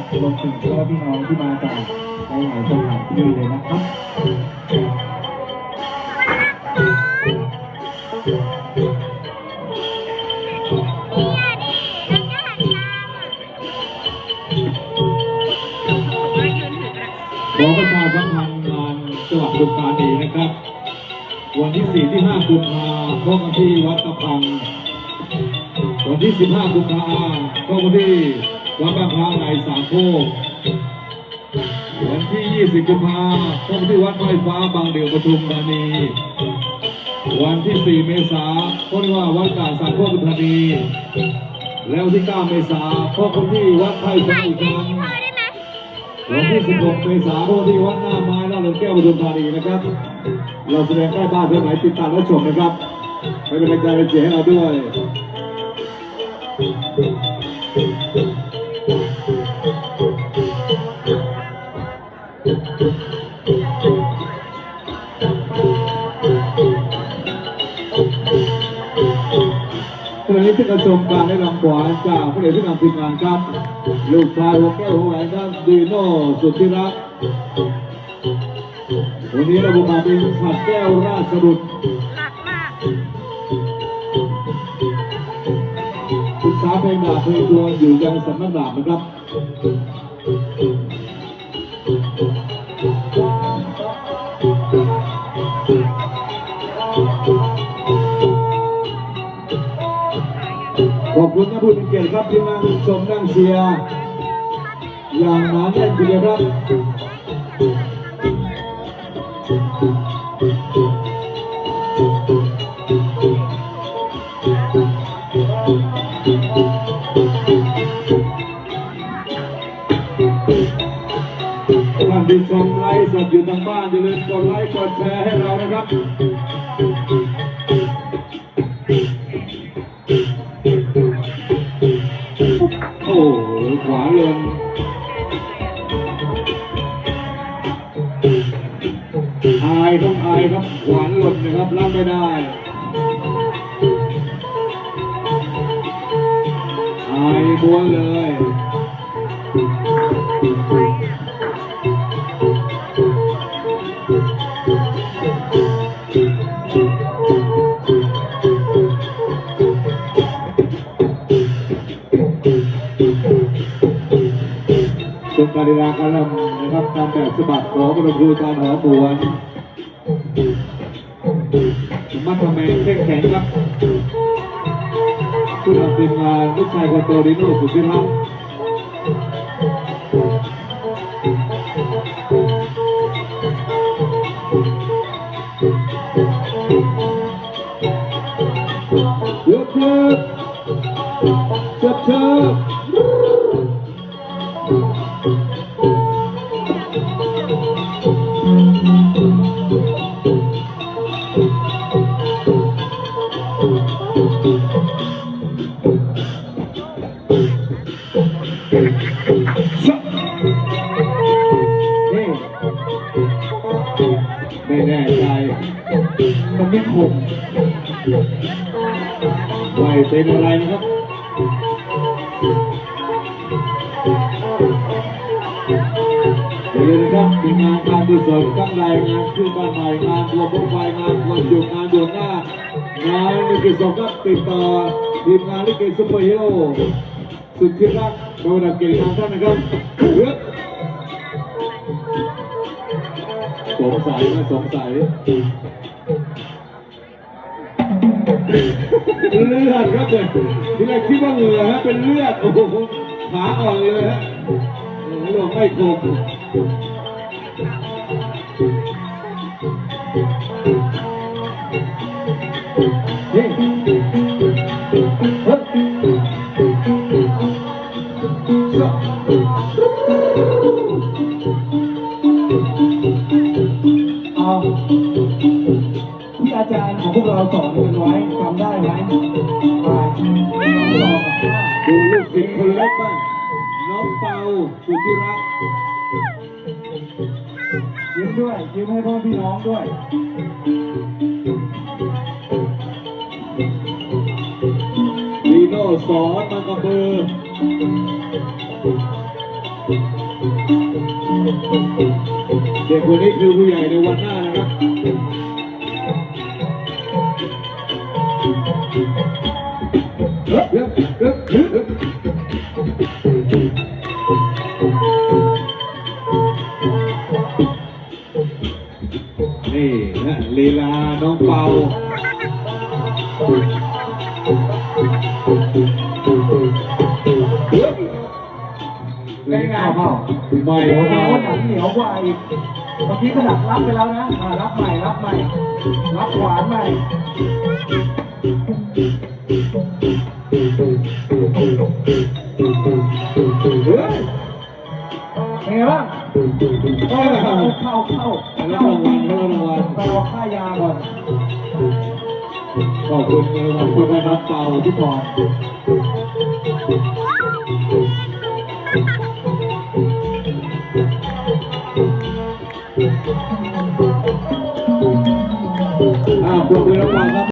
นะครับรวมถึงพ่อพี่น้องที่มาจากหลายๆสถานที่เลยนะครับขอประชาสัมพันธ์งานจังหวัดบุพรีรัมย์นะครับ วันที่ 4 ที่ 5 กุมภาพันธ์พบกันที่วัดตะพังวันที่ 15 กุมภาพันธ์พบกันที่ วัดบางพระในสามโคกวันที่ 20 กุมภาพันธ์พบที่วัดไฟฟ้าบางเดี่ยวปทุมธานี วันที่ 4 เมษายนพบว่าวัดกาสามโคกปทุมธานี แล้วที่ 9 เมษาพบกันที่วัดไฟฟ้าอีกครั้งวันที่ 16 เมษายนที่วัดหน้าไม้หน้าหลวงแก้วปทุมธานีนะครับ เราแสดงใกล้บ้านเพื่อไหนติดตามและชมนะครับไปเป็นกำลังใจเป็นเสียให้เราด้วย ขณะนี้ที่กระชมการได้รางวัลจากผู้เอกที่นำทีมงานครับ ลูกชายหัวแก้วหัวแหวนครับดีโน่สุดที่รักวันนี้เราบุกมาเป็นขัดแก้วราชบุตรหนักมากศึกษาเพลงดาบเพลงดวงอยู่ยังสำนักดาบนะครับ คุณนะผู้มีเกียรติครับที่นั่งชมนั่งเชียร์อย่างหนาแน่นทีเดียวครับท่านที่ชมไลฟ์สดอยู่ทางบ้านอย่าลืมกดไลค์กดแชร์ให้เรานะครับายต้องอายครับขวานหล่นนะครับรับไม่ได้อายบ้วนเลยเป็นการดีลาการลำนะครับตามแบบฉบับของบรมครูตอนหอมวน มัดทำแมงเข้มแข็งครับผู้นำทีมง นี่ไม่แน่ใจมันไม่คมไม่เป็นอะไรนะครับเดี๋ยวเลยนะครับมีงานการกุศลตั้งรายงานขึ้นบ้านใหม่งานรวมพวกไฟงานวันหยุดงานเดือนหน้างานลิเกสองก็ติดต่อทีมงานลิเกซุปเปอร์ฮีโร่ สุดที่รักโดยนักเก่งทางท่านนะครับเลือกสงสัยนะสงสัยเลือดครับเนี่ยทีแรกคิดว่าเหงื่อฮะเป็นเลือดโอ้โหขาอ่อนเลยฮะโอ้โหลงไม่คม อาจารย์ของพวกเราสอนกันไว้จำได้ไหมดูลูกศิษย์คนเล็กบ้างน้องเปาสุธิรักยิ้มด้วยยิ้มให้พ่อพี่น้องด้วยลีโน่สอนมันกับมือเด็กคนนี้คือผู้ใหญ่ในวันหน้านะครับ นี่นะลีลาน้องเปาเป็นไงเข้าไม่โอ้โหเข้าหนังเหนียวกว่าอีกเมื่อกี้ขนาดรับไปแล้วนะอ่ารับใหม่ รับใหม่ รับหวานใหม่ เป็นไงบ้างเออเข้าเข้าเข้าแล้วรางวัลแล้วรางวัลไปรอค่ายาก่อนขอบคุณในวันคุณแม่น้องเปาทุกคนอ้าวปรบมือน้องเปาครับ